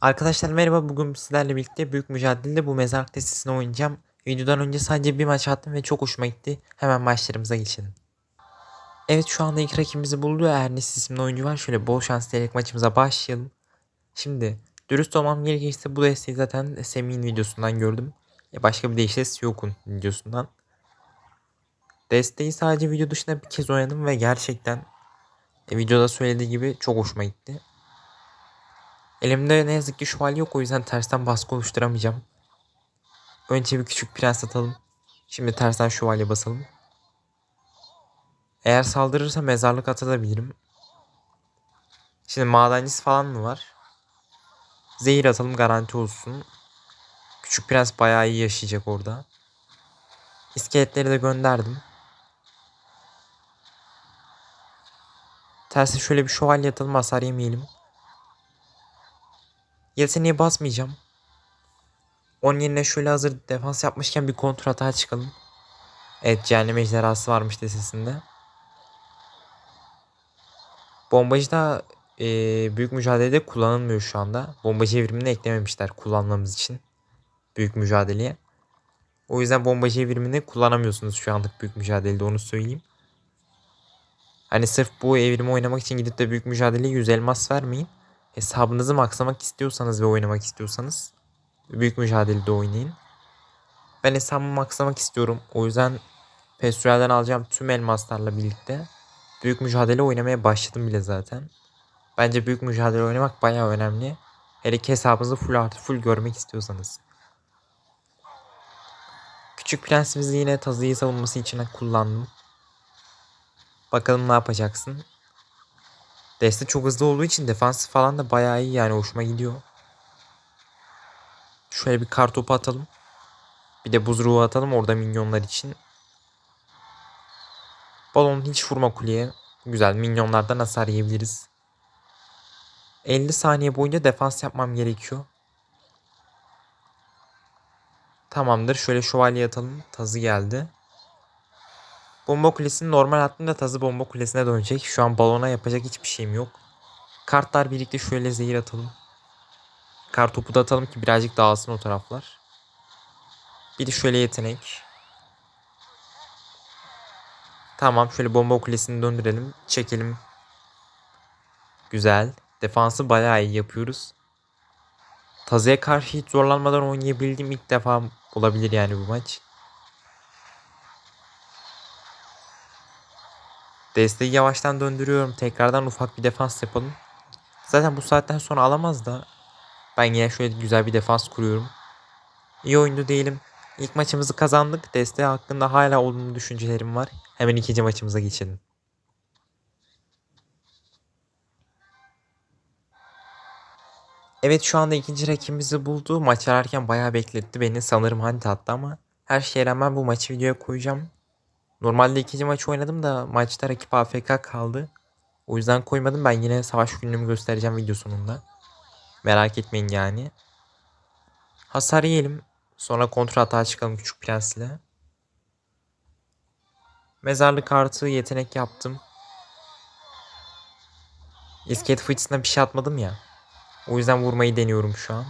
Arkadaşlar merhaba bugün sizlerle birlikte büyük mücadelede bu mezarlık testini oynayacağım. Videodan önce sadece bir maç attım ve çok hoşuma gitti. Hemen maçlarımıza geçelim. Evet şu anda ilk rakibimizi buldu. Ernest isimli oyuncu var. Şöyle bol şans diyerek maçımıza başlayalım. Şimdi dürüst olmam gerekirse bu desteği zaten Semih'in videosundan gördüm. Ya başka bir deyişle yokun videosundan. Desteği sadece video dışında bir kez oynadım ve gerçekten e, videoda söylediği gibi çok hoşuma gitti. Elimde ne yazık ki şövalye yok o yüzden tersten baskı oluşturamayacağım. Önce bir küçük prens atalım. Şimdi tersten şövalye basalım. Eğer saldırırsa mezarlık atabilirim. Şimdi madencisi falan mı var? Zehir atalım garanti olsun. Küçük prens bayağı iyi yaşayacak orada. İskeletleri de gönderdim. Tersi şöyle bir şövalye atalım hasar yemeyelim. Yeteneğe basmayacağım. Onun yerine şöyle hazır defans yapmışken bir kontrol hata çıkalım. Evet cehennem ejderhası varmış desesinde. Bombacı da e, büyük mücadelede kullanılmıyor şu anda. Bombacı evrimini eklememişler kullanmamız için. Büyük mücadeleye. O yüzden bombacı evrimini kullanamıyorsunuz şu anlık büyük mücadelede onu söyleyeyim. Hani sırf bu evrimi oynamak için gidip de büyük mücadeleye 100 elmas vermeyin hesabınızı maksamak istiyorsanız ve oynamak istiyorsanız büyük mücadelede oynayın. Ben hesabımı maksamak istiyorum. O yüzden Pestrel'den alacağım tüm elmaslarla birlikte büyük mücadele oynamaya başladım bile zaten. Bence büyük mücadele oynamak bayağı önemli. Hele ki hesabınızı full artı full görmek istiyorsanız. Küçük prensimizi yine tazıyı savunması için kullandım. Bakalım ne yapacaksın. Deste çok hızlı olduğu için defansı falan da bayağı iyi yani hoşuma gidiyor. Şöyle bir kar topu atalım. Bir de buz ruhu atalım orada minyonlar için. Balon hiç vurma kuleye. Güzel minyonlardan hasar yiyebiliriz. 50 saniye boyunca defans yapmam gerekiyor. Tamamdır. Şöyle şövalye atalım. Tazı geldi. Bomba kulesini normal attığımda tazı bomba kulesine dönecek. Şu an balona yapacak hiçbir şeyim yok. Kartlar birlikte şöyle zehir atalım. Kart topu da atalım ki birazcık dağılsın o taraflar. Bir de şöyle yetenek. Tamam şöyle bomba kulesini döndürelim. Çekelim. Güzel. Defansı bayağı iyi yapıyoruz. Tazı'ya karşı hiç zorlanmadan oynayabildiğim ilk defa olabilir yani bu maç. Desteği yavaştan döndürüyorum. Tekrardan ufak bir defans yapalım. Zaten bu saatten sonra alamaz da. Ben yine şöyle güzel bir defans kuruyorum. İyi oyundu değilim. İlk maçımızı kazandık. Desteği hakkında hala olumlu düşüncelerim var. Hemen ikinci maçımıza geçelim. Evet şu anda ikinci rakibimizi buldu. Maç ararken bayağı bekletti beni. Sanırım hani attı ama her şeye rağmen bu maçı videoya koyacağım. Normalde ikinci maç oynadım da maçta rakip AFK kaldı. O yüzden koymadım. Ben yine savaş günlüğümü göstereceğim video sonunda. Merak etmeyin yani. Hasar yiyelim. Sonra kontrol hata çıkalım küçük prensle. Mezarlık kartı yetenek yaptım. İskelet fıçısına bir şey atmadım ya. O yüzden vurmayı deniyorum şu an.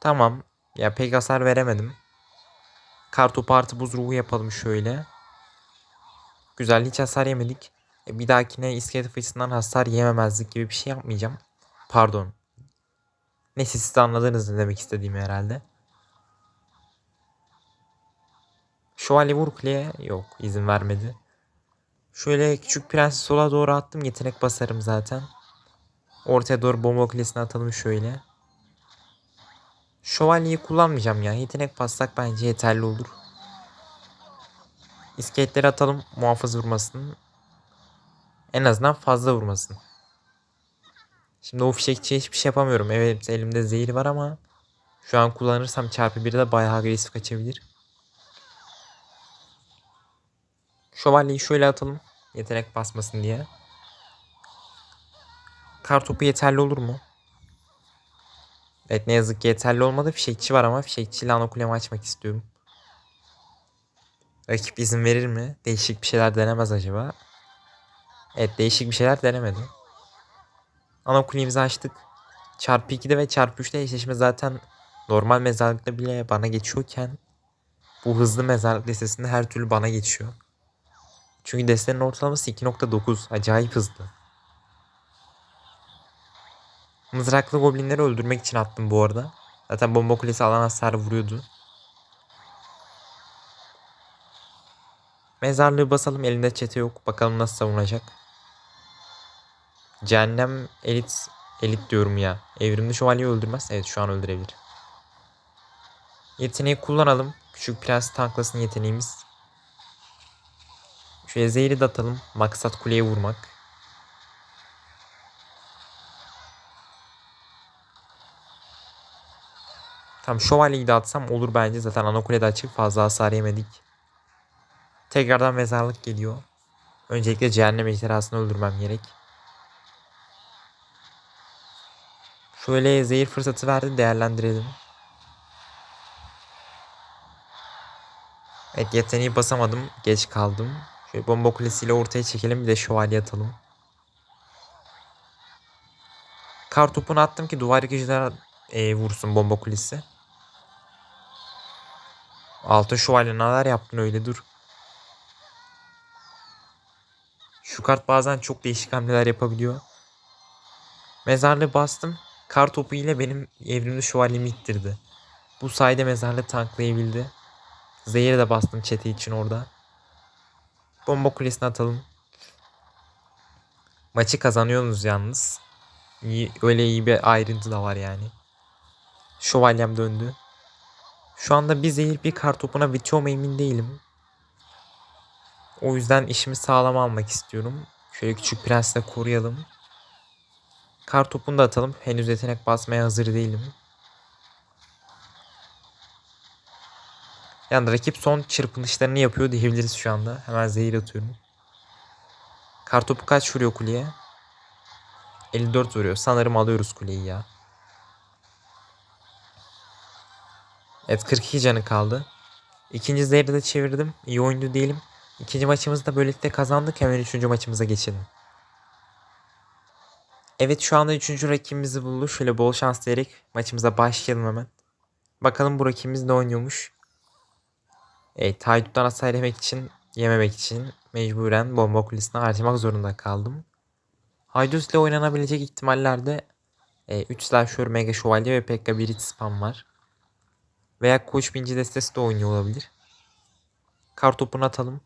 Tamam. Ya pek hasar veremedim. Kartopu artı buz ruhu yapalım şöyle. Güzel hiç hasar yemedik. E, bir dahakine iskelet fıçısından hasar yememezlik gibi bir şey yapmayacağım. Pardon. Neyse siz de anladınız ne demek istediğimi herhalde. Şövalye vur. Yok izin vermedi. Şöyle küçük prensi sola doğru attım. Yetenek basarım zaten. Ortaya doğru bomba kulesini atalım şöyle. Şövalyeyi kullanmayacağım ya. Yetenek bassak bence yeterli olur. İskeletleri atalım muhafız vurmasın. En azından fazla vurmasın. Şimdi o fişekçiye hiçbir şey yapamıyorum. Evet elimde zehir var ama şu an kullanırsam çarpı bir de bayağı agresif kaçabilir. Şövalyeyi şöyle atalım. Yetenek basmasın diye. Kar topu yeterli olur mu? Evet ne yazık ki yeterli olmadı. Fişekçi var ama fişekçiyle ana kulemi açmak istiyorum. Rakip izin verir mi? Değişik bir şeyler denemez acaba? Evet değişik bir şeyler denemedi. Ana açtık. Çarpı 2'de ve çarpı 3'te eşleşme zaten normal mezarlıkta bile bana geçiyorken bu hızlı mezarlık listesinde her türlü bana geçiyor. Çünkü destenin ortalaması 2.9. Acayip hızlı. Mızraklı goblinleri öldürmek için attım bu arada. Zaten bomba kulesi alan hasar vuruyordu. Mezarlığı basalım elinde çete yok. Bakalım nasıl savunacak. Cehennem elit elit diyorum ya. Evrimli şövalyeyi öldürmez. Evet şu an öldürebilir. Yeteneği kullanalım. Küçük prens tanklasın yeteneğimiz. Şöyle zehri de atalım. Maksat kuleye vurmak. Tam şövalyeyi de atsam olur bence. Zaten ana kulede açık fazla hasar yemedik. Tekrardan mezarlık geliyor. Öncelikle cehennem ejderhasını öldürmem gerek. Şöyle zehir fırsatı verdi değerlendirelim. Evet yeteneği basamadım. Geç kaldım. Şöyle bomba kulesiyle ortaya çekelim bir de şövalye atalım. Kar topunu attım ki duvar yıkıcılara e, vursun bomba kulesi. Altın şövalye neler yaptın öyle dur. Şu kart bazen çok değişik hamleler yapabiliyor. Mezarlığı bastım. Kar topu ile benim evrimli şövalyemi ittirdi. Bu sayede mezarlığı tanklayabildi. Zehir'e de bastım çete için orada. Bomba kulesine atalım. Maçı kazanıyorsunuz yalnız. İyi, öyle iyi bir ayrıntı da var yani. Şövalyem döndü. Şu anda bir zehir bir kar topuna bitiyor emin değilim. O yüzden işimi sağlam almak istiyorum. Şöyle küçük prensle koruyalım. Kar topunu da atalım. Henüz yetenek basmaya hazır değilim. Yani rakip son çırpınışlarını yapıyor diyebiliriz şu anda. Hemen zehir atıyorum. Kartopu kaç vuruyor kuleye? 54 vuruyor. Sanırım alıyoruz kuleyi ya. Evet 42 canı kaldı. İkinci zehri de çevirdim. İyi oyundu diyelim. İkinci maçımızı da böylelikle kazandık. Hemen üçüncü maçımıza geçelim. Evet şu anda üçüncü rakibimizi buldu. Şöyle bol şans diyerek maçımıza başlayalım hemen. Bakalım bu rakibimiz ne oynuyormuş. Evet hayduttan hasar yemek için yememek için mecburen bomba kulesine harcamak zorunda kaldım. Haydut ile oynanabilecek ihtimallerde e, 3 slasher mega şövalye ve pekka bir spam var. Veya koç binci destesi de oynuyor olabilir. Kar topunu atalım.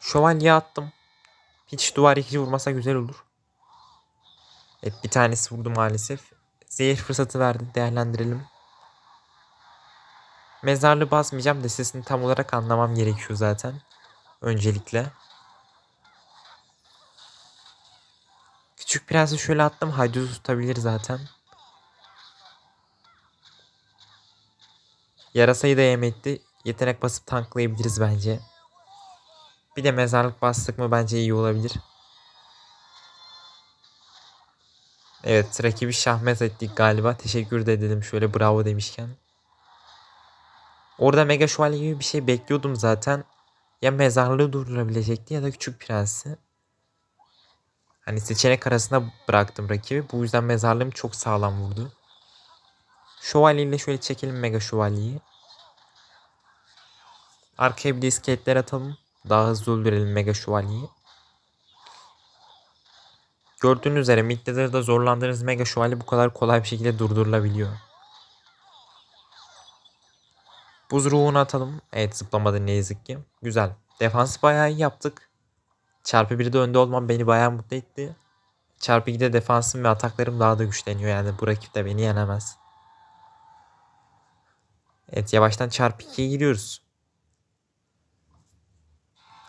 Şövalye attım. Hiç duvar yıkıcı vurmasa güzel olur. Evet bir tanesi vurdu maalesef. Zehir fırsatı verdi. Değerlendirelim. Mezarlı basmayacağım. Destesini tam olarak anlamam gerekiyor zaten. Öncelikle. Küçük prensi şöyle attım. Haydut tutabilir zaten. Yarasayı da yemetti. Yetenek basıp tanklayabiliriz bence. Bir de mezarlık bastık mı bence iyi olabilir. Evet rakibi şahmet ettik galiba. Teşekkür de edelim şöyle bravo demişken. Orada mega şövalye gibi bir şey bekliyordum zaten. Ya mezarlığı durdurabilecekti ya da küçük prensi. Hani seçenek arasında bıraktım rakibi. Bu yüzden mezarlığım çok sağlam vurdu. Şövalye ile şöyle çekelim mega şövalyeyi. Arkaya bir de iskeletler atalım. Daha hızlı öldürelim mega şövalyeyi. Gördüğünüz üzere Middedar'da zorlandığınız mega şövalye bu kadar kolay bir şekilde durdurulabiliyor. Buz ruhunu atalım. Evet zıplamadı ne yazık ki. Güzel. Defansı bayağı iyi yaptık. Çarpı 1'de önde olmam beni bayağı mutlu etti. Çarpı 2'de defansım ve ataklarım daha da güçleniyor. Yani bu rakip de beni yenemez. Evet yavaştan çarpı 2'ye giriyoruz.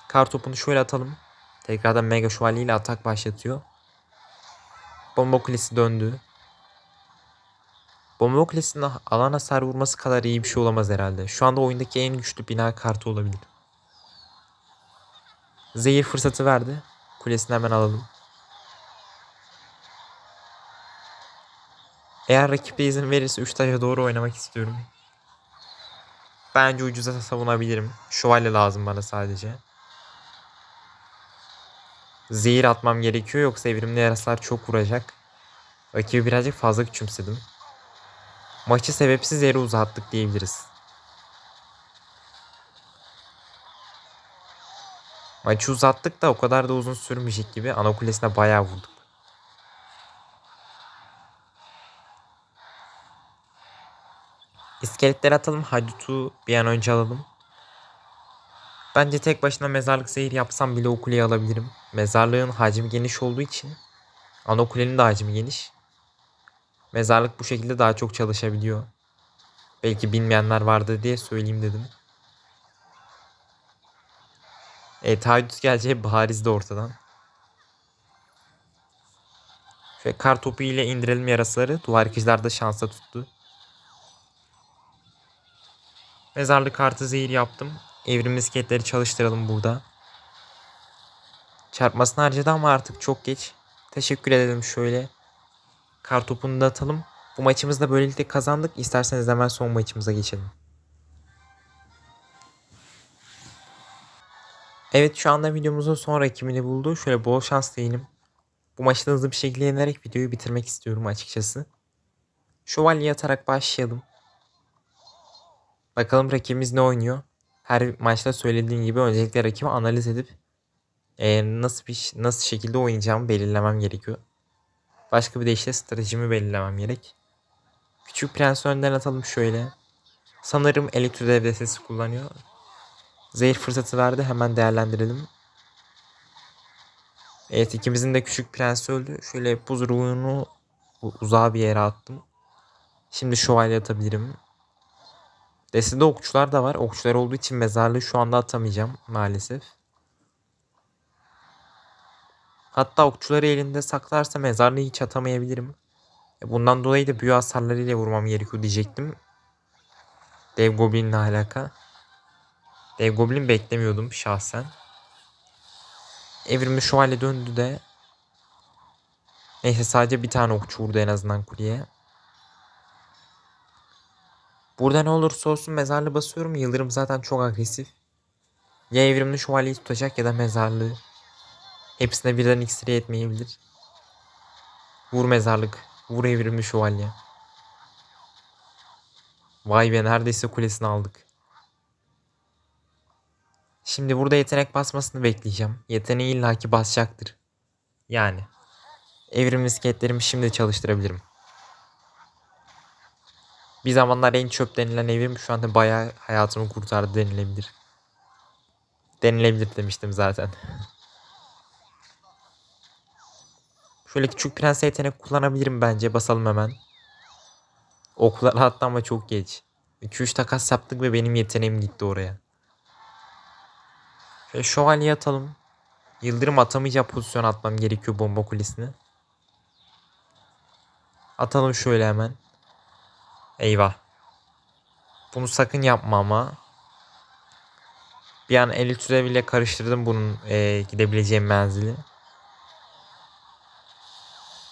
Kar topunu şöyle atalım. Tekrardan Mega Şövalye ile atak başlatıyor. Bomba kulesi döndü. Bomba kulesinin alan hasar vurması kadar iyi bir şey olamaz herhalde. Şu anda oyundaki en güçlü bina kartı olabilir. Zehir fırsatı verdi. Kulesini hemen alalım. Eğer rakip de izin verirse 3 taşa doğru oynamak istiyorum. Bence ucuza savunabilirim. Şövalye lazım bana sadece. zehir atmam gerekiyor yoksa evrimli yarasalar çok vuracak. Rakibi birazcık fazla küçümsedim. Maçı sebepsiz yere uzattık diyebiliriz. Maçı uzattık da o kadar da uzun sürmeyecek gibi. Ana kulesine bayağı vurduk. İskeletleri atalım. Haydut'u bir an önce alalım. Bence tek başına mezarlık zehir yapsam bile o kuleyi alabilirim. Mezarlığın hacmi geniş olduğu için ana kulenin de hacmi geniş. Mezarlık bu şekilde daha çok çalışabiliyor. Belki bilmeyenler vardı diye söyleyeyim dedim. Evet Haydut geleceği bariz de ortadan. Şöyle kar topu ile indirelim yarasaları. Duvar yıkıcılar da şansa tuttu. Mezarlık kartı zehir yaptım. Evrim misketleri çalıştıralım burada. Çarpmasını harcadı ama artık çok geç. Teşekkür edelim şöyle. Kar topunu da atalım. Bu maçımızda böylelikle kazandık. İsterseniz hemen son maçımıza geçelim. Evet şu anda videomuzun son rakibini buldu. Şöyle bol şans diyelim. Bu maçı da hızlı bir şekilde yenerek videoyu bitirmek istiyorum açıkçası. Şövalye atarak başlayalım. Bakalım rakibimiz ne oynuyor. Her maçta söylediğim gibi öncelikle rakibi analiz edip e, nasıl bir nasıl şekilde oynayacağımı belirlemem gerekiyor. Başka bir de işte stratejimi belirlemem gerek. Küçük prens önden atalım şöyle. Sanırım elektro devresesi kullanıyor. Zehir fırsatı verdi. Hemen değerlendirelim. Evet ikimizin de küçük prensi öldü. Şöyle buz ruhunu uzağa bir yere attım. Şimdi şövalye atabilirim. Destede okçular da var. Okçular olduğu için mezarlığı şu anda atamayacağım maalesef. Hatta okçuları elinde saklarsa mezarlığı hiç atamayabilirim. E, bundan dolayı da büyü hasarlarıyla vurmam gerekiyor diyecektim. Dev Goblin'le alaka. Dev Goblin beklemiyordum şahsen. Evrimli şövalye döndü de. Neyse sadece bir tane okçu vurdu en azından kuleye. Burada ne olursa olsun mezarlığı basıyorum. Yıldırım zaten çok agresif. Ya evrimli şövalyeyi tutacak ya da mezarlığı. Hepsine birden iksiri etmeyebilir. Vur mezarlık. Vur evrimli şövalye. Vay be neredeyse kulesini aldık. Şimdi burada yetenek basmasını bekleyeceğim. Yeteneği illaki basacaktır. Yani. Evrim misketlerimi şimdi çalıştırabilirim. Bir zamanlar en çöp denilen evim şu anda bayağı hayatımı kurtardı denilebilir. Denilebilir demiştim zaten. Şöyle küçük prens yetenek kullanabilirim bence. Basalım hemen. Oklar hatta ama çok geç. 2-3 takas yaptık ve benim yeteneğim gitti oraya. Şöyle şövalye atalım. Yıldırım atamayacağı pozisyon atmam gerekiyor bomba kulesine. Atalım şöyle hemen. Eyvah. Bunu sakın yapma ama. Bir an el ile karıştırdım bunun e, gidebileceğim menzili.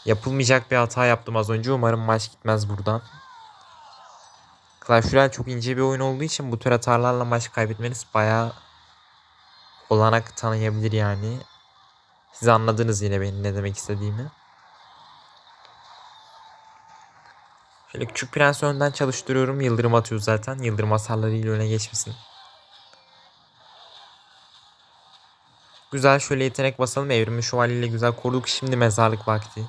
Yapılmayacak bir hata yaptım az önce. Umarım maç gitmez buradan. Clash Royale çok ince bir oyun olduğu için bu tür hatalarla maç kaybetmeniz bayağı olanak tanıyabilir yani. Siz anladınız yine benim ne demek istediğimi. Şöyle küçük prens önden çalıştırıyorum. Yıldırım atıyor zaten. Yıldırım hasarlarıyla öne geçmesin. Güzel şöyle yetenek basalım. Evrimi şövalyeyle güzel koruduk. Şimdi mezarlık vakti.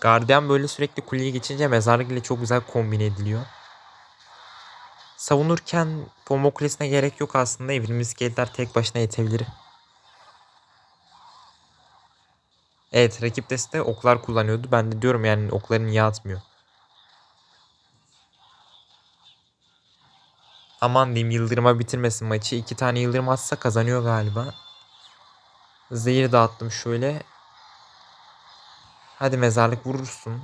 Gardiyan böyle sürekli kuleyi geçince mezarlık ile çok güzel kombine ediliyor. Savunurken bomba kulesine gerek yok aslında. Evrim iskeletler tek başına yetebilir. Evet rakip deste oklar kullanıyordu. Ben de diyorum yani okları niye atmıyor. Aman diyeyim yıldırıma bitirmesin maçı. İki tane yıldırım atsa kazanıyor galiba. Zehir dağıttım şöyle. Hadi mezarlık vurursun.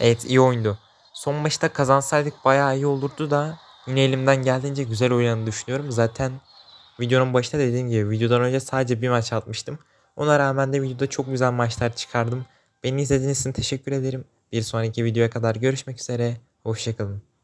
Evet iyi oyundu. Son maçta kazansaydık bayağı iyi olurdu da yine elimden geldiğince güzel oynadığını düşünüyorum. Zaten videonun başında dediğim gibi videodan önce sadece bir maç atmıştım. Ona rağmen de videoda çok güzel maçlar çıkardım. Beni izlediğiniz için teşekkür ederim. Bir sonraki videoya kadar görüşmek üzere. Hoşçakalın.